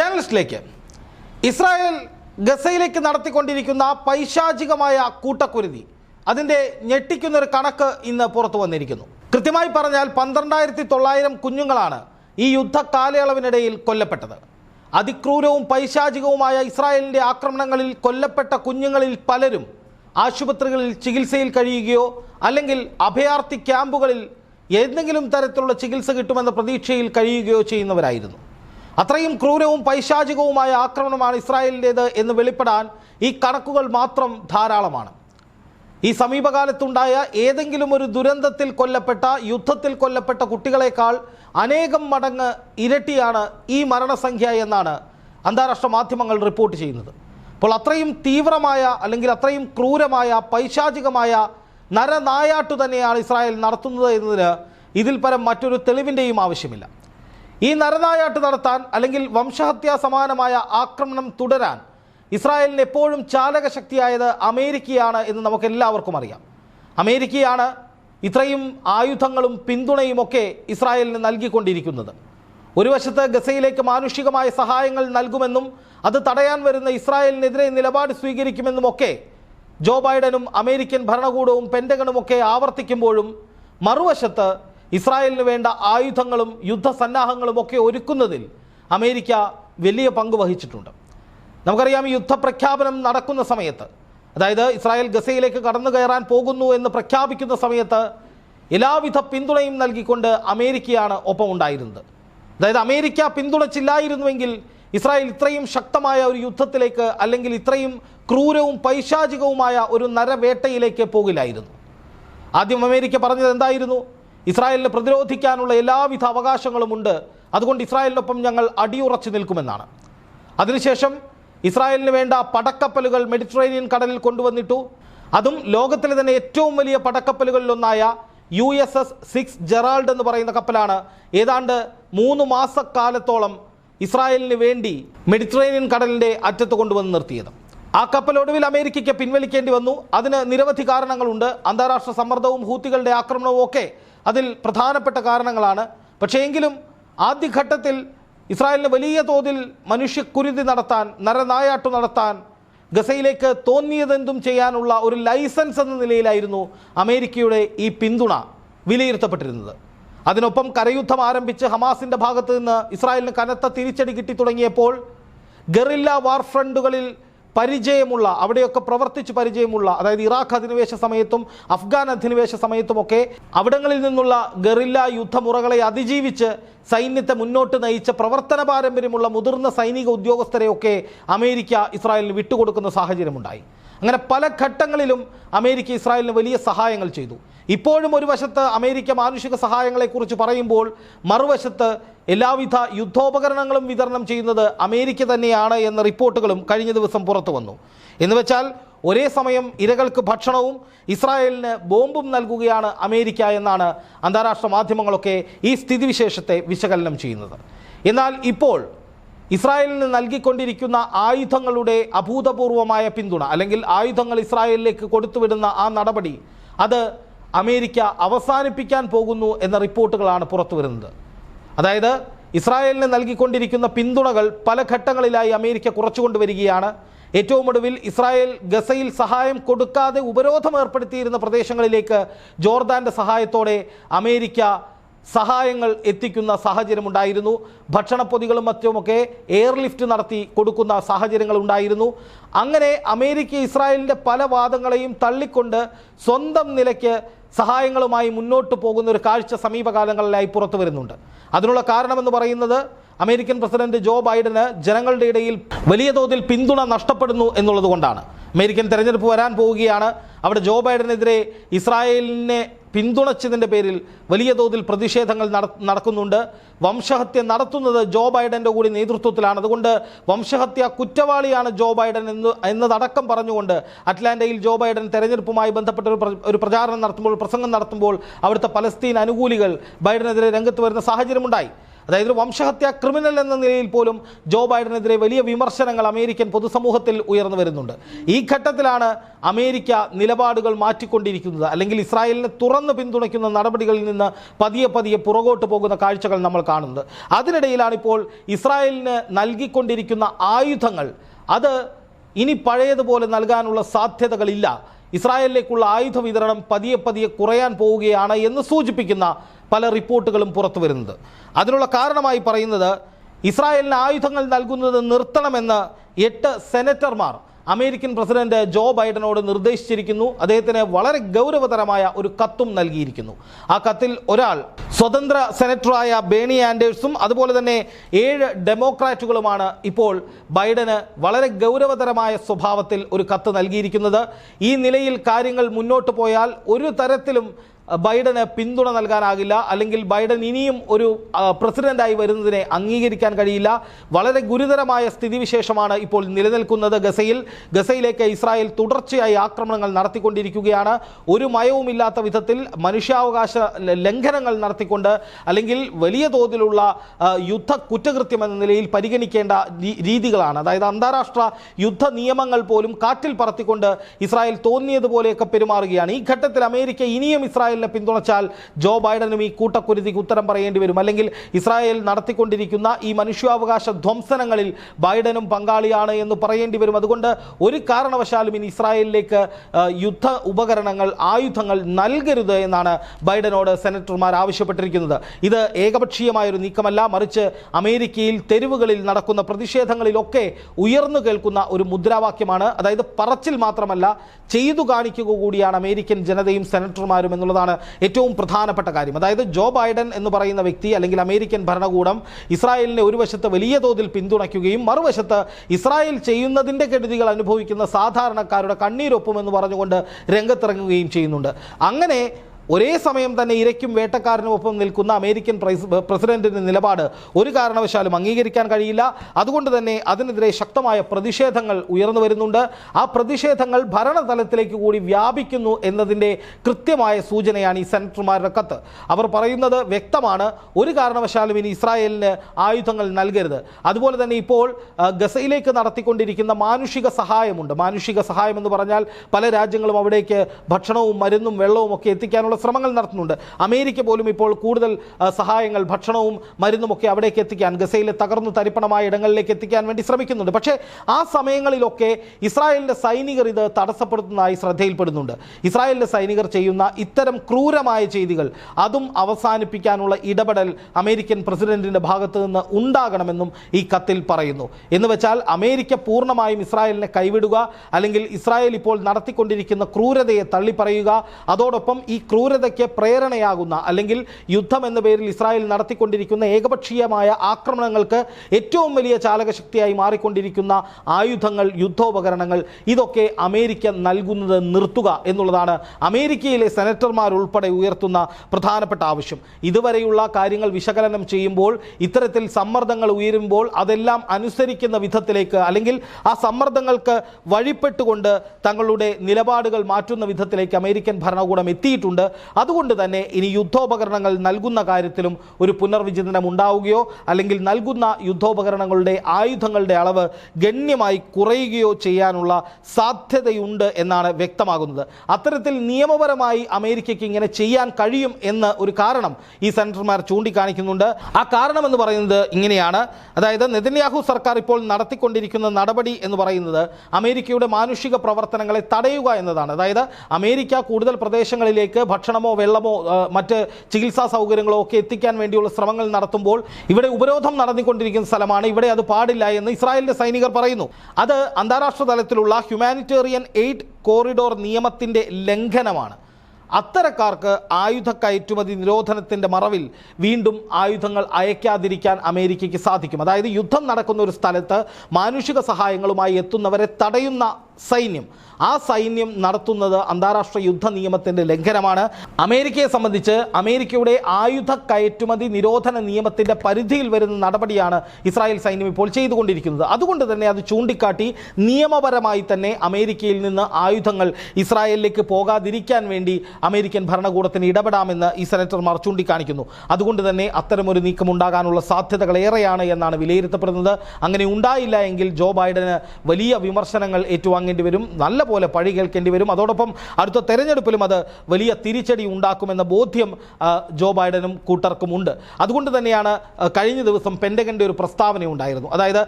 ജേർണലിസ്റ്റിലേക്ക്. Israel ഗസയിലേക്ക് നടത്തിക്കൊണ്ടിരിക്കുന്ന പൈശാചികമായ കൂട്ടക്കുരുതി. അതിന്റെ ഞെട്ടിക്കുന്നൊരു കണക്ക് ഇന്ന് പുറത്തു വന്നിരിക്കുന്നു. കൃത്യമായി പറഞ്ഞാൽ പന്ത്രണ്ടായിരത്തി തൊള്ളായിരം കുഞ്ഞുങ്ങളാണ് ഈ യുദ്ധ കാലയളവിനിടയിൽ കൊല്ലപ്പെട്ടത്. അതിക്രൂരവും പൈശാചികവുമായ ഇസ്രായേലിന്റെ ആക്രമണങ്ങളിൽ കൊല്ലപ്പെട്ട കുഞ്ഞുങ്ങളിൽ പലരും ആശുപത്രികളിൽ ചികിത്സയിൽ കഴിയുകയോ അല്ലെങ്കിൽ അഭയാർത്ഥി ക്യാമ്പുകളിൽ ഏതെങ്കിലും തരത്തിലുള്ള ചികിത്സ കിട്ടുമെന്ന പ്രതീക്ഷയിൽ കഴിയുകയോ ചെയ്യുന്നവരായിരുന്നു. അത്രയും ക്രൂരവും പൈശാചികവുമായ ആക്രമണമാണ് ഇസ്രായേലിന്റേത് എന്ന് വെളിപ്പെടാൻ ഈ കണക്കുകൾ മാത്രം ധാരാളമാണ്. ഈ സമീപകാലത്തുണ്ടായ ഏതെങ്കിലും ഒരു ദുരന്തത്തിൽ കൊല്ലപ്പെട്ട യുദ്ധത്തിൽ കൊല്ലപ്പെട്ട കുട്ടികളെക്കാൾ അനേകം മടങ്ങ് ഇരട്ടിയാണ് ഈ മരണസംഖ്യ എന്നാണ് അന്താരാഷ്ട്ര മാധ്യമങ്ങൾ റിപ്പോർട്ട് ചെയ്യുന്നത്. അപ്പോൾ അത്രയും തീവ്രമായ അല്ലെങ്കിൽ അത്രയും ക്രൂരമായ പൈശാചികമായ നരനായാട്ടു തന്നെയാണ് ഇസ്രായേൽ നടത്തുന്നത് എന്നതിന് ഇതിൽ പരം മറ്റൊരു തെളിവിന്റെയും ആവശ്യമില്ല. ഈ നരനായാട്ട് നടത്താൻ അല്ലെങ്കിൽ വംശഹത്യാ സമാനമായ ആക്രമണം തുടരാൻ ഇസ്രായേലിന് എപ്പോഴും ചാലകശക്തിയായത് അമേരിക്കയാണ് എന്ന് നമുക്ക് എല്ലാവർക്കും അറിയാം. അമേരിക്കയാണ് ഇത്രയും ആയുധങ്ങളും പിന്തുണയും ഒക്കെ ഇസ്രായേലിന് നൽകിക്കൊണ്ടിരിക്കുന്നത്. ഒരു വശത്ത് ഗസയിലേക്ക് മാനുഷികമായ സഹായങ്ങൾ നൽകുമെന്നും അത് തടയാൻ വരുന്ന ഇസ്രായേലിനെതിരെ നിലപാട് സ്വീകരിക്കുമെന്നും ഒക്കെ ജോ ബൈഡനും അമേരിക്കൻ ഭരണകൂടവും പെന്റഗണും ഒക്കെ ആവർത്തിക്കുമ്പോഴും മറുവശത്ത് ഇസ്രായേലിന് വേണ്ട ആയുധങ്ങളും യുദ്ധസന്നാഹങ്ങളും ഒക്കെ ഒരുക്കുന്നതിൽ അമേരിക്ക വലിയ പങ്ക് വഹിച്ചിട്ടുണ്ട്. നമുക്കറിയാം യുദ്ധപ്രഖ്യാപനം നടക്കുന്ന സമയത്ത് അതായത് ഇസ്രായേൽ ഗസയിലേക്ക് കടന്നു കയറാൻ പോകുന്നു എന്ന് പ്രഖ്യാപിക്കുന്ന സമയത്ത് എല്ലാവിധ പിന്തുണയും നൽകിക്കൊണ്ട് അമേരിക്കയാണ് ഒപ്പം ഉണ്ടായിരുന്നത്. അതായത് അമേരിക്ക പിന്തുണച്ചില്ലായിരുന്നുവെങ്കിൽ ഇസ്രായേൽ ഇത്രയും ശക്തമായ ഒരു യുദ്ധത്തിലേക്ക് അല്ലെങ്കിൽ ഇത്രയും ക്രൂരവും പൈശാചികവുമായ ഒരു നരവേട്ടയിലേക്ക് പോകില്ലായിരുന്നു. ആദ്യം അമേരിക്ക പറഞ്ഞത് എന്തായിരുന്നു? ഇസ്രായേലിനെ പ്രതിരോധിക്കാനുള്ള എല്ലാവിധ അവകാശങ്ങളുമുണ്ട്. അതുകൊണ്ട് ഇസ്രായേലിനൊപ്പം ഞങ്ങൾ അടിയുറച്ചു നിൽക്കുമെന്നാണ്. അതിനുശേഷം ഇസ്രായേലിന് വേണ്ട പടക്കപ്പലുകൾ മെഡിറ്ററേനിയൻ കടലിൽ കൊണ്ടുവന്നിട്ടു. അതും ലോകത്തിലെ തന്നെ ഏറ്റവും വലിയ പടക്കപ്പലുകളിലൊന്നായ U S S six Gerald എന്ന് പറയുന്ന കപ്പലാണ്. ഏതാണ്ട് മൂന്ന് മാസക്കാലത്തോളം ഇസ്രായേലിന് വേണ്ടി മെഡിറ്ററേനിയൻ കടലിന്റെ അറ്റത്ത് കൊണ്ടുവന്ന് നിർത്തിയത്. ആ കപ്പൽ ഒടുവിൽ അമേരിക്കയ്ക്ക് പിൻവലിക്കേണ്ടി വന്നു. അതിന് നിരവധി കാരണങ്ങളുണ്ട്. അന്താരാഷ്ട്ര സമ്മർദ്ദവും ഹൂത്തികളുടെ ആക്രമണവും ഒക്കെ അതിൽ പ്രധാനപ്പെട്ട കാരണങ്ങളാണ്. പക്ഷേ എങ്കിലും ആദ്യഘട്ടത്തിൽ ഇസ്രായേലിന് വലിയ തോതിൽ മനുഷ്യക്കുരുതി നടത്താൻ നരനായാട്ടു നടത്താൻ ഗസയിലേക്ക് തോന്നിയതെന്തും ചെയ്യാനുള്ള ഒരു ലൈസൻസ് എന്ന നിലയിലായിരുന്നു അമേരിക്കയുടെ ഈ പിന്തുണ വിലയിരുത്തപ്പെട്ടിരുന്നത്. അതിനൊപ്പം കരയുദ്ധം ആരംഭിച്ച് ഹമാസിന്റെ ഭാഗത്ത് നിന്ന് ഇസ്രായേലിന് കനത്ത തിരിച്ചടി കിട്ടി തുടങ്ങിയപ്പോൾ ഗറില്ല വാർ ഫ്രണ്ടുകളിൽ പരിചയമുള്ള അവിടെയൊക്കെ പ്രവർത്തിച്ച് പരിചയമുള്ള അതായത് ഇറാഖ് അധിനിവേശ സമയത്തും അഫ്ഗാൻ അധിനിവേശ സമയത്തുമൊക്കെ അവിടങ്ങളിൽ നിന്നുള്ള ഗറില്ല യുദ്ധമുറകളെ അതിജീവിച്ച് സൈന്യത്തെ മുന്നോട്ട് നയിച്ച പ്രവർത്തന പാരമ്പര്യമുള്ള മുതിർന്ന സൈനിക ഉദ്യോഗസ്ഥരെയൊക്കെ അമേരിക്ക ഇസ്രായേലിന് വിട്ടുകൊടുക്കുന്ന സാഹചര്യമുണ്ടായി. അങ്ങനെ പല ഘട്ടങ്ങളിലും അമേരിക്ക ഇസ്രായേലിന് വലിയ സഹായങ്ങൾ ചെയ്തു. ഇപ്പോഴും ഒരു വശത്ത് അമേരിക്ക മാനുഷിക സഹായങ്ങളെക്കുറിച്ച് പറയുമ്പോൾ മറുവശത്ത് എല്ലാവിധ യുദ്ധോപകരണങ്ങളും വിതരണം ചെയ്യുന്നത് അമേരിക്ക തന്നെയാണ് എന്ന റിപ്പോർട്ടുകളും കഴിഞ്ഞ ദിവസം പുറത്തു വന്നു. എന്നുവെച്ചാൽ ഒരേ സമയം ഇരകൾക്ക് ഭക്ഷണവും ഇസ്രായേലിന് ബോംബും നൽകുകയാണ് അമേരിക്ക എന്നാണ് അന്താരാഷ്ട്ര മാധ്യമങ്ങളൊക്കെ ഈ സ്ഥിതിവിശേഷത്തെ വിശകലനം ചെയ്യുന്നത്. എന്നാൽ ഇപ്പോൾ ഇസ്രായേലിന് നൽകിക്കൊണ്ടിരിക്കുന്ന ആയുധങ്ങളുടെ അഭൂതപൂർവമായ പിന്തുണ അല്ലെങ്കിൽ ആയുധങ്ങൾ ഇസ്രായേലിലേക്ക് കൊടുത്തുവിടുന്ന ആ നടപടി അത് അമേരിക്ക അവസാനിപ്പിക്കാൻ പോകുന്നു എന്ന റിപ്പോർട്ടുകളാണ് പുറത്തു വരുന്നത് അതായത് ഇസ്രായേലിന് നൽകിക്കൊണ്ടിരിക്കുന്ന പിന്തുണകൾ പല ഘട്ടങ്ങളിലായി അമേരിക്ക കുറച്ചുകൊണ്ടുവരികയാണ്. ഏറ്റവും ഒടുവിൽ ഇസ്രായേൽ ഗസയിൽ സഹായം കൊടുക്കാതെ ഉപരോധം ഏർപ്പെടുത്തിയിരുന്ന പ്രദേശങ്ങളിലേക്ക് ജോർദാന്റെ സഹായത്തോടെ അമേരിക്ക സഹായങ്ങൾ എത്തിക്കുന്ന സാഹചര്യമുണ്ടായിരുന്നു. ഭക്ഷണപ്പൊതികളും മറ്റുമൊക്കെ എയർലിഫ്റ്റ് നടത്തി കൊടുക്കുന്ന സാഹചര്യങ്ങൾ ഉണ്ടായിരുന്നു അങ്ങനെ അമേരിക്ക ഇസ്രായേലിന്റെ പല വാദങ്ങളെയും തള്ളിക്കൊണ്ട് സ്വന്തം നിലയ്ക്ക് സഹായങ്ങളുമായി മുന്നോട്ട് പോകുന്ന ഒരു കാഴ്ച സമീപകാലങ്ങളിലായി പുറത്തു വരുന്നുണ്ട് അതിനുള്ള കാരണമെന്ന് പറയുന്നത് അമേരിക്കൻ പ്രസിഡന്റ് ജോ ബൈഡന് ജനങ്ങളുടെ ഇടയിൽ വലിയ തോതിൽ പിന്തുണ നഷ്ടപ്പെടുന്നു എന്നുള്ളതുകൊണ്ടാണ് അമേരിക്കൻ തെരഞ്ഞെടുപ്പ് വരാൻ പോവുകയാണ്. അവിടെ ജോ ബൈഡനെതിരെ ഇസ്രായേലിനെ പിന്തുണച്ചതിന്റെ പേരിൽ വലിയ തോതിൽ പ്രതിഷേധങ്ങൾ നടക്കുന്നുണ്ട്. വംശഹത്യ നടത്തുന്നത് ജോ ബൈഡന്റെ കൂടി നേതൃത്വത്തിലാണ്. അതുകൊണ്ട് വംശഹത്യ കുറ്റവാളിയാണ് ജോ ബൈഡൻ എന്ന് എന്നതടക്കം പറഞ്ഞുകൊണ്ട് അറ്റ്ലാന്റയിൽ ജോ ബൈഡൻ തെരഞ്ഞെടുപ്പുമായി ബന്ധപ്പെട്ട ഒരു പ്രചാരണം നടത്തുമ്പോൾ പ്രസംഗം നടത്തുമ്പോൾ അവിടുത്തെ പലസ്തീൻ അനുകൂലികൾ ബൈഡനെതിരെ രംഗത്ത് വരുന്ന സാഹചര്യമുണ്ടായി. അതായത് ഒരു വംശഹത്യ ക്രിമിനൽ എന്ന നിലയിൽ പോലും ജോ ബൈഡനെതിരെ വലിയ വിമർശനങ്ങൾ അമേരിക്കൻ പൊതുസമൂഹത്തിൽ ഉയർന്നു വരുന്നുണ്ട്. ഈ ഘട്ടത്തിലാണ് അമേരിക്ക നിലപാടുകൾ മാറ്റിക്കൊണ്ടിരിക്കുന്നത്. അല്ലെങ്കിൽ ഇസ്രായേലിനെ തുറന്ന് പിന്തുണയ്ക്കുന്ന നടപടികളിൽ നിന്ന് പതിയെ പതിയെ പുറകോട്ട് പോകുന്ന കാഴ്ചകൾ നമ്മൾ കാണുന്നത്. അതിനിടയിലാണ് ഇപ്പോൾ ഇസ്രായേലിന് നൽകിക്കൊണ്ടിരിക്കുന്ന ആയുധങ്ങൾ. അത് ഇനി പഴയതുപോലെ നൽകാനുള്ള സാധ്യതകളില്ല. ഇസ്രായേലിലേക്കുള്ള ആയുധ വിതരണം പതിയെ പതിയെ കുറയാൻ പോവുകയാണ് എന്ന് സൂചിപ്പിക്കുന്ന പല റിപ്പോർട്ടുകളും പുറത്തു വരുന്നത്. അതിനുള്ള കാരണമായി പറയുന്നത് ഇസ്രായേലിന് ആയുധങ്ങൾ നൽകുന്നത് നിർത്തണമെന്ന് എട്ട് സെനറ്റർമാർ അമേരിക്കൻ പ്രസിഡന്റ് ജോ ബൈഡനോട് നിർദ്ദേശിച്ചിരിക്കുന്നു. അദ്ദേഹത്തിന് വളരെ ഗൗരവതരമായ ഒരു കത്തും നൽകിയിരിക്കുന്നു. ആ കത്തിൽ ഒരാൾ സ്വതന്ത്ര സെനറ്ററായ ബേണി ആൻഡേഴ്സും അതുപോലെ തന്നെ ഏഴ് ഡെമോക്രാറ്റുകളുമാണ് ഇപ്പോൾ ബൈഡന് വളരെ ഗൗരവതരമായ സ്വഭാവത്തിൽ ഒരു കത്ത് നൽകിയിരിക്കുന്നത്. ഈ നിലയിൽ കാര്യങ്ങൾ മുന്നോട്ട് പോയാൽ ഒരു തരത്തിലും ബൈഡന് പിന്തുണ നൽകാനാകില്ല. അല്ലെങ്കിൽ ബൈഡൻ ഇനിയും ഒരു പ്രസിഡന്റായി വരുന്നതിനെ അംഗീകരിക്കാൻ കഴിയില്ല. വളരെ ഗുരുതരമായ സ്ഥിതിവിശേഷമാണ് ഇപ്പോൾ നിലനിൽക്കുന്നത് ഗസയിൽ. ഗസയിലേക്ക് ഇസ്രായേൽ തുടർച്ചയായി ആക്രമണങ്ങൾ നടത്തിക്കൊണ്ടിരിക്കുകയാണ്. ഒരു മയവുമില്ലാത്ത വിധത്തിൽ മനുഷ്യാവകാശ ലംഘനങ്ങൾ നടത്തിക്കൊണ്ട് അല്ലെങ്കിൽ വലിയ തോതിലുള്ള യുദ്ധ കുറ്റകൃത്യം എന്ന നിലയിൽ പരിഗണിക്കേണ്ട രീതികളാണ്. അതായത് അന്താരാഷ്ട്ര യുദ്ധ നിയമങ്ങൾ പോലും കാറ്റിൽ പറത്തിക്കൊണ്ട് ഇസ്രായേൽ തോന്നിയതുപോലെയൊക്കെ പെരുമാറുകയാണ്. ഈ ഘട്ടത്തിൽ അമേരിക്ക ഇനിയും ഇസ്രായേലിനെ പിന്തുണച്ചാൽ ജോ ബൈഡനും ഈ കൂട്ടക്കുരുതിക്ക് ഉത്തരം പറയേണ്ടി വരും. അല്ലെങ്കിൽ ഇസ്രായേൽ നടത്തിക്കൊണ്ടിരിക്കുന്ന ഈ മനുഷ്യാവകാശ ധ്വംസനങ്ങളിൽ ബൈഡനും പങ്കാളിയാണ് എന്ന് പറയേണ്ടി വരും. അതുകൊണ്ട് ഒരു കാരണവശാലും ഇനി ഇസ്രായേലിലേക്ക് യുദ്ധ ഉപകരണങ്ങൾ ആയുധങ്ങൾ നൽകരുത് എന്നാണ് ബൈഡനോട് സെനറ്റർമാർ ആവശ്യപ്പെട്ടിരിക്കുന്നത്. ഇത് ഏകപക്ഷീയമായൊരു നീക്കമല്ല. മറിച്ച് അമേരിക്കയിൽ തെരുവുകളിൽ നടക്കുന്ന പ്രതിഷേധങ്ങളിലൊക്കെ ഉയർന്നു കേൾക്കുന്ന ഒരു മുദ്രാവാക്യമാണ്. അതായത് പറച്ചിൽ മാത്രമല്ല ചെയ്തു കാണിക്കുക കൂടിയാണ് അമേരിക്കൻ ജനതയും സെനറ്റർമാരും എന്നുള്ളതാണ് ഏറ്റവും പ്രധാനപ്പെട്ട കാര്യം. അതായത് ജോ ബൈഡൻ എന്ന് പറയുന്ന വ്യക്തി അല്ലെങ്കിൽ അമേരിക്കൻ ഭരണകൂടം ഇസ്രായേലിനെ ഒരു വശത്ത് വലിയ തോതിൽ പിന്തുണയ്ക്കുകയും മറുവശത്ത് ഇസ്രായേൽ ചെയ്യുന്നതിന്റെ കെടുതികൾ അനുഭവിക്കുന്ന സാധാരണക്കാരുടെ കണ്ണീരൊപ്പം എന്ന് പറഞ്ഞുകൊണ്ട് രംഗത്തിറങ്ങുകയും ചെയ്യുന്നുണ്ട്. അങ്ങനെ ഒരേ സമയം തന്നെ ഇരയ്ക്കും വേട്ടക്കാരനുമൊപ്പം നിൽക്കുന്ന അമേരിക്കൻ പ്രൈസ് പ്രസിഡന്റിന്റെ നിലപാട് ഒരു കാരണവശാലും അംഗീകരിക്കാൻ കഴിയില്ല. അതുകൊണ്ട് തന്നെ അതിനെതിരെ ശക്തമായ പ്രതിഷേധങ്ങൾ ഉയർന്നു വരുന്നുണ്ട്. ആ പ്രതിഷേധങ്ങൾ ഭരണതലത്തിലേക്ക് കൂടി വ്യാപിക്കുന്നു എന്നതിന്റെ കൃത്യമായ സൂചനയാണ് ഈ സെനറ്റർമാരുടെ കത്ത്. അവർ പറയുന്നത് വ്യക്തമാണ്. ഒരു കാരണവശാലും ഇനി ഇസ്രായേലിന് ആയുധങ്ങൾ നൽകരുത്. അതുപോലെ തന്നെ ഇപ്പോൾ ഗസയിലേക്ക് നടത്തിക്കൊണ്ടിരിക്കുന്ന മാനുഷിക സഹായമുണ്ട്. മാനുഷിക സഹായം എന്ന് പറഞ്ഞാൽ പല രാജ്യങ്ങളും അവിടേക്ക് ഭക്ഷണവും മരുന്നും വെള്ളവും ഒക്കെ എത്തിക്കാനുള്ള ശ്രമങ്ങൾ നടത്തുന്നുണ്ട്. അമേരിക്ക പോലും ഇപ്പോൾ കൂടുതൽ സഹായങ്ങൾ ഭക്ഷണവും മരുന്നുമൊക്കെ അവിടേക്ക് എത്തിക്കാൻ ഗസയിലെ തകർന്നു തരിപ്പണമായ ഇടങ്ങളിലേക്ക് എത്തിക്കാൻ വേണ്ടി ശ്രമിക്കുന്നുണ്ട്. പക്ഷേ ആ സമയങ്ങളിലൊക്കെ ഇസ്രായേലിന്റെ സൈനികർ ഇത് തടസ്സപ്പെടുത്തുന്നതായി ശ്രദ്ധയിൽപ്പെടുന്നുണ്ട്. ഇസ്രായേലിന്റെ സൈനികർ ചെയ്യുന്ന ഇത്തരം ക്രൂരമായ ചെയ്തികൾ അതും അവസാനിപ്പിക്കാനുള്ള ഇടപെടൽ അമേരിക്കൻ പ്രസിഡന്റിന്റെ ഭാഗത്ത് നിന്ന് ഉണ്ടാകണമെന്നും ഈ കത്തിൽ പറയുന്നു. എന്ന് വെച്ചാൽ അമേരിക്ക പൂർണമായും ഇസ്രായേലിനെ കൈവിടുക അല്ലെങ്കിൽ ഇസ്രായേൽ ഇപ്പോൾ നടത്തിക്കൊണ്ടിരിക്കുന്ന ക്രൂരതയെ തള്ളിപ്പറയുക അതോടൊപ്പം ഈ ക്രൂരതയ്ക്ക് പ്രേരണയാകുന്ന അല്ലെങ്കിൽ യുദ്ധം എന്ന പേരിൽ ഇസ്രായേൽ നടത്തിക്കൊണ്ടിരിക്കുന്ന ഏകപക്ഷീയമായ ആക്രമണങ്ങൾക്ക് ഏറ്റവും വലിയ ചാലകശക്തിയായി മാറിക്കൊണ്ടിരിക്കുന്ന ആയുധങ്ങൾ യുദ്ധോപകരണങ്ങൾ ഇതൊക്കെ അമേരിക്ക നൽകുന്നത് നിർത്തുക എന്നുള്ളതാണ് അമേരിക്കയിലെ സെനറ്റർമാർ ഉൾപ്പെടെ ഉയർത്തുന്ന പ്രധാനപ്പെട്ട ആവശ്യം. ഇതുവരെയുള്ള കാര്യങ്ങൾ വിശകലനം ചെയ്യുമ്പോൾ ഇത്തരത്തിൽ സമ്മർദ്ദങ്ങൾ ഉയരുമ്പോൾ അതെല്ലാം അനുസരിക്കുന്ന വിധത്തിലേക്ക് അല്ലെങ്കിൽ ആ സമ്മർദ്ദങ്ങൾക്ക് വഴിപ്പെട്ടുകൊണ്ട് തങ്ങളുടെ നിലപാടുകൾ മാറ്റുന്ന വിധത്തിലേക്ക് അമേരിക്കൻ ഭരണകൂടം എത്തിയിട്ടുണ്ട്. അതുകൊണ്ട് തന്നെ ഇനി യുദ്ധോപകരണങ്ങൾ നൽകുന്ന കാര്യത്തിലും ഒരു പുനർവിചിന്തനം ഉണ്ടാവുകയോ അല്ലെങ്കിൽ നൽകുന്ന യുദ്ധോപകരണങ്ങളുടെ ആയുധങ്ങളുടെ അളവ് ഗണ്യമായി കുറയുകയോ ചെയ്യാനുള്ള സാധ്യതയുണ്ട് എന്നാണ് വ്യക്തമാകുന്നത്. അത്തരത്തിൽ നിയമപരമായി അമേരിക്കയ്ക്ക് ഇങ്ങനെ ചെയ്യാൻ കഴിയും എന്ന് ഒരു കാരണം ഈ സെനറ്റർമാർ ചൂണ്ടിക്കാണിക്കുന്നുണ്ട്. ആ കാരണം എന്ന് പറയുന്നത് ഇങ്ങനെയാണ്. അതായത് നെതന്യാഹു സർക്കാർ ഇപ്പോൾ നടത്തിക്കൊണ്ടിരിക്കുന്ന നടപടി എന്ന് പറയുന്നത് അമേരിക്കയുടെ മാനുഷിക പ്രവർത്തനങ്ങളെ തടയുക എന്നതാണ്. അതായത് അമേരിക്ക കൂടുതൽ പ്രദേശങ്ങളിലേക്ക് ഭക്ഷണമോ വെള്ളമോ മറ്റ് ചികിത്സാ സൗകര്യങ്ങളോ ഒക്കെ എത്തിക്കാൻ വേണ്ടിയുള്ള ശ്രമങ്ങൾ നടത്തുമ്പോൾ ഇവിടെ ഉപരോധം നടന്നുകൊണ്ടിരിക്കുന്ന സ്ഥലമാണ്. ഇവിടെ അത് പാടില്ല എന്ന് ഇസ്രായേലിന്റെ സൈനികർ പറയുന്നു. അത് അന്താരാഷ്ട്ര തലത്തിലുള്ള ഹ്യൂമാനിറ്റേറിയൻ എയ്ഡ് കോറിഡോർ നിയമത്തിന്റെ ലംഘനമാണ്. അത്തരക്കാർക്ക് ആയുധ കയറ്റുമതി നിരോധനത്തിന്റെ മറവിൽ വീണ്ടും ആയുധങ്ങൾ അയക്കാതിരിക്കാൻ അമേരിക്കയ്ക്ക് സാധിക്കും. അതായത് യുദ്ധം നടക്കുന്ന ഒരു സ്ഥലത്ത് മാനുഷിക സഹായങ്ങളുമായി എത്തുന്നവരെ തടയുന്ന സൈന്യം. ആ സൈന്യം നടത്തുന്നത് അന്താരാഷ്ട്ര യുദ്ധ നിയമത്തിന്റെ ലംഘനമാണ്. അമേരിക്കയെ സംബന്ധിച്ച് അമേരിക്കയുടെ ആയുധ കയറ്റുമതി നിരോധന നിയമത്തിന്റെ പരിധിയിൽ വരുന്ന നടപടിയാണ് ഇസ്രായേൽ സൈന്യം ഇപ്പോൾ ചെയ്തുകൊണ്ടിരിക്കുന്നത്. അതുകൊണ്ട് തന്നെ അത് ചൂണ്ടിക്കാട്ടി നിയമപരമായി തന്നെ അമേരിക്കയിൽ നിന്ന് ആയുധങ്ങൾ ഇസ്രായേലിലേക്ക് പോകാതിരിക്കാൻ വേണ്ടി അമേരിക്കൻ ഭരണകൂടത്തിന് ഇടപെടാമെന്ന് ഈ സെനറ്റർമാർ ചൂണ്ടിക്കാണിക്കുന്നു. അതുകൊണ്ട് തന്നെ അത്തരമൊരു നീക്കം ഉണ്ടാകാനുള്ള സാധ്യതകൾ ഏറെയാണ് എന്നാണ് വിലയിരുത്തപ്പെടുന്നത്. അങ്ങനെ ഉണ്ടായില്ല എങ്കിൽ ജോ ബൈഡന് വലിയ വിമർശനങ്ങൾ ഏറ്റുവാങ്ങേണ്ടി വരും. നല്ല പോലെ പഴി കേൾക്കേണ്ടി വരും. അതോടൊപ്പം അടുത്ത തെരഞ്ഞെടുപ്പിലും അത് വലിയ തിരിച്ചടി ഉണ്ടാക്കുമെന്ന ബോധ്യം ജോ ബൈഡനും കൂട്ടർക്കും ഉണ്ട് അതുകൊണ്ട് തന്നെയാണ് കഴിഞ്ഞ ദിവസം പെൻഡഗന്റെ ഒരു പ്രസ്താവന ഉണ്ടായിരുന്നു. അതായത്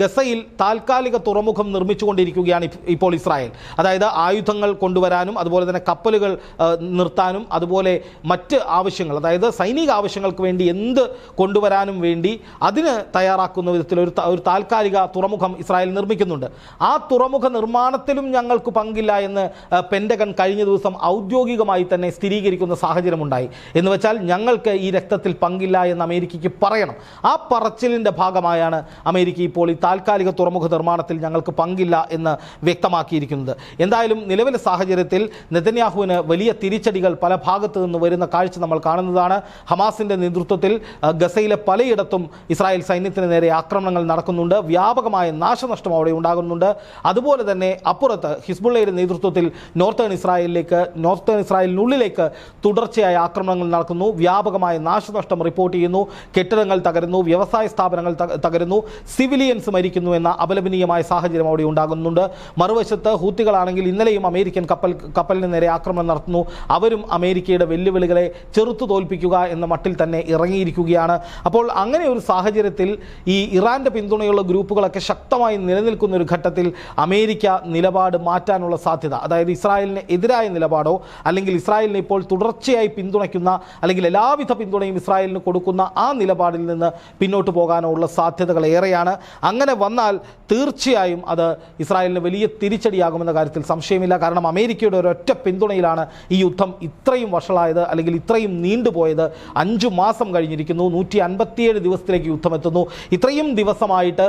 ഗസയിൽ താൽക്കാലിക തുറമുഖം നിർമ്മിച്ചുകൊണ്ടിരിക്കുകയാണ് ഇപ്പോൾ ഇസ്രായേൽ. അതായത് ആയുധങ്ങൾ കൊണ്ടുവരാനും അതുപോലെ തന്നെ കപ്പലുകൾ നിർത്താനും അതുപോലെ മറ്റ് ആവശ്യങ്ങൾ അതായത് സൈനിക ആവശ്യങ്ങൾക്ക് വേണ്ടി എന്ത് കൊണ്ടുവരാനും വേണ്ടി അതിന് തയ്യാറാക്കുന്ന വിധത്തിൽ ഒരു ഒരു താൽക്കാലിക തുറമുഖം ഇസ്രായേൽ നിർമ്മിക്കുന്നുണ്ട്. ആ തുറമുഖ നിർമ്മാണത്തിലും ഞങ്ങൾക്ക് പങ്കില്ല എന്ന് പെൻഡഗൺ കഴിഞ്ഞ ദിവസം ഔദ്യോഗികമായി തന്നെ സ്ഥിരീകരിക്കുന്ന സാഹചര്യമുണ്ടായി. എന്ന് വെച്ചാൽ ഞങ്ങൾക്ക് ഈ രക്തത്തിൽ പങ്കില്ല എന്ന് അമേരിക്കയ്ക്ക് പറയണം. ആ പറച്ചിലിന്റെ ഭാഗമായാണ് അമേരിക്ക ഇപ്പോൾ ഈ താൽക്കാലിക തുറമുഖ നിർമ്മാണത്തിൽ ഞങ്ങൾക്ക് പങ്കില്ല എന്ന് വ്യക്തമാക്കിയിരിക്കുന്നത്. എന്തായാലും നിലവിലെ സാഹചര്യത്തിൽ നെതന്യാഹുവിന് വലിയ തിരിച്ചടികൾ പല ഭാഗത്തു നിന്ന് വരുന്ന കാഴ്ച നമ്മൾ കാണുന്നതാണ്. ഹമാസിന്റെ നേതൃത്വത്തിൽ ഗസയിലെ പലയിടത്തും ഇസ്രായേൽ സൈന്യത്തിന് നേരെ ആക്രമണങ്ങൾ നടക്കുന്നുണ്ട്. വ്യാപകമായ നാശനഷ്ടം അവിടെ ഉണ്ടാകുന്നുണ്ട്. അതുപോലെ തന്നെ അപ്പുറത്ത് ഹിസ്ബുള്ളയുടെ നേതൃത്വത്തിൽ നോർത്തേൺ ഇസ്രായേലിലേക്ക് നോർത്തേൺ ഇസ്രായേലിനുള്ളിലേക്ക് തുടർച്ചയായ ആക്രമണങ്ങൾ നടക്കുന്നു. വ്യാപകമായ നാശനഷ്ടം റിപ്പോർട്ട് ചെയ്യുന്നു. കെട്ടിടങ്ങൾ തകരുന്നു. വ്യവസായ സ്ഥാപനങ്ങൾ തക- തകരുന്നു. സിവിലിയൻസ് മരിക്കുന്നു എന്ന അപലപനീയമായ സാഹചര്യം അവിടെ ഉണ്ടാകുന്നുണ്ട്. മറുവശത്ത് ഹൂത്തികളാണെങ്കിൽ ഇന്നലെയും അമേരിക്കൻ കപ്പൽ കപ്പലിന് നേരെ ആക്രമണം നടത്തുന്നു. അവരും അമേരിക്കയുടെ വെല്ലുവിളികളെ ചെറുത്തു തോൽപ്പിക്കുക എന്ന മട്ടിൽ തന്നെ ഇറങ്ങിയിരിക്കുകയാണ്. അപ്പോൾ അങ്ങനെ ഒരു സാഹചര്യത്തിൽ ഈ ഇറാന്റെ പിന്തുണയുള്ള ഗ്രൂപ്പുകളൊക്കെ ശക്തമായി നിലനിൽക്കുന്ന ഒരു ഘട്ടത്തിൽ അമേരിക്ക നിലപാട് മാറ്റാനുള്ള സാധ്യത അതായത് ഇസ്രായേലിന് എതിരായ നിലപാടോ അല്ലെങ്കിൽ ഇസ്രായേലിനെ ഇപ്പോൾ തുടർച്ചയായി പിന്തുണയ്ക്കുന്ന അല്ലെങ്കിൽ എല്ലാവിധ പിന്തുണയും ഇസ്രായേലിന് കൊടുക്കുന്ന ആ നിലപാടിൽ നിന്ന് പിന്നോട്ട് പോകാനോ ഉള്ള സാധ്യതകൾ ഏറെയാണ്. അങ്ങനെ വന്നാൽ തീർച്ചയായും അത് ഇസ്രായേലിന് വലിയ തിരിച്ചടിയാകുമെന്ന കാര്യത്തിൽ സംശയമില്ല. കാരണം അമേരിക്കയുടെ ഒരൊറ്റ പിന്തുണയിലാണ് ഈ യുദ്ധം ഇത്രയും വഷളായത് അല്ലെങ്കിൽ ഇത്രയും നീണ്ടുപോയത് അഞ്ചു മാസം കഴിഞ്ഞിരിക്കുന്നു. നൂറ്റി അൻപത്തിയേഴ് ദിവസത്തിലേക്ക് യുദ്ധം എത്തുന്നു ഇത്രയും ദിവസമായിട്ട്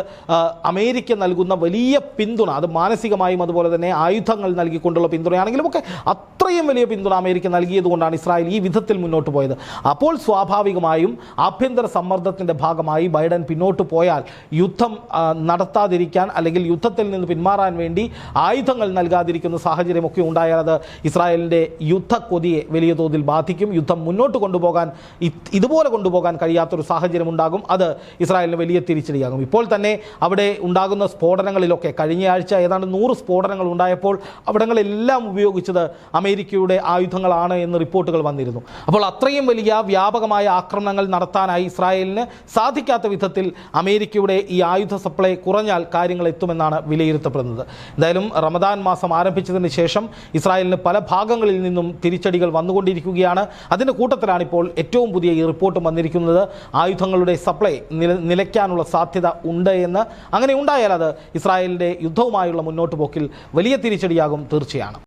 അമേരിക്ക നൽകുന്ന വലിയ പിന്തുണ അത് മാനസികമായും അതുപോലെ തന്നെ ആയുധങ്ങൾ നൽകിക്കൊണ്ടുള്ള പിന്തുണയാണെങ്കിലും ഒക്കെ അത്രയും വലിയ പിന്തുണ അമേരിക്ക നൽകിയതുകൊണ്ടാണ് ഇസ്രായേൽ ഈ വിധത്തിൽ മുന്നോട്ട് പോയത്. അപ്പോൾ സ്വാഭാവികമായും ആഭ്യന്തര സമ്മർദ്ദത്തിന്റെ ഭാഗമായി ബൈഡൻ പിന്നോട്ട് പോയാൽ യുദ്ധം നടത്താതിരിക്കാൻ അല്ലെങ്കിൽ യുദ്ധത്തിൽ നിന്ന് പിന്മാറാൻ വേണ്ടി ആയുധങ്ങൾ നൽകാതിരിക്കുന്ന സാഹചര്യമൊക്കെ ഉണ്ടായാൽ അത് ഇസ്രായേലിന്റെ യുദ്ധക്കൊതിയെ വലിയ തോതിൽ ബാധിക്കും. യുദ്ധം മുന്നോട്ട് കൊണ്ടുപോകാൻ ഇതുപോലെ കൊണ്ടുപോകാൻ കഴിയാത്തൊരു സാഹചര്യം ഉണ്ടാകും. അത് ഇസ്രായേലിന് വലിയ തിരിച്ചടിയാകും. ഇപ്പോൾ തന്നെ അവിടെ ഉണ്ടാകുന്ന സ്ഫോടനങ്ങളിലൊക്കെ കഴിഞ്ഞ ആഴ്ച ഏതാണ്ട് നൂറ് സ്ഫോടനങ്ങൾ ഉണ്ടായപ്പോൾ അവിടങ്ങളെല്ലാം ഉപയോഗിച്ചത് അമേരിക്കയുടെ ആയുധങ്ങളാണ് എന്ന് റിപ്പോർട്ടുകൾ വന്നിരുന്നു. അപ്പോൾ അത്രയും വലിയ വ്യാപകമായ ആക്രമണങ്ങൾ നടത്താനായി ഇസ്രായേലിന് സാധിക്കാത്ത വിധത്തിൽ അമേരിക്കയുടെ ഈ ആയുധ സപ്ലൈ കുറഞ്ഞാൽ കാര്യങ്ങൾ എത്തുമെന്നാണ് വിലയിരുത്തപ്പെടുന്നത്. എന്തായാലും റമദാൻ മാസം ആരംഭിച്ചതിന് ശേഷം ഇസ്രായേലിന് പല ഭാഗങ്ങളിൽ നിന്നും തിരിച്ചടികൾ വന്നുകൊണ്ടിരിക്കുകയാണ്. അതിന്റെ കൂട്ടത്തിലാണ് ഇപ്പോൾ ഏറ്റവും പുതിയ ഈ റിപ്പോർട്ട് വന്നിരിക്കുന്നത്. ആയുധങ്ങളുടെ സപ്ലൈ നില നിലയ്ക്കാനുള്ള സാധ്യത ഉണ്ട് എന്ന്. അങ്ങനെ ഉണ്ടായാൽ അത് ഇസ്രായേലിന്റെ യുദ്ധവുമായുള്ള മുന്നോട്ട് പോക്കിൽ വലിയ തിരിച്ചടിയാകും തീർച്ചയാണ്.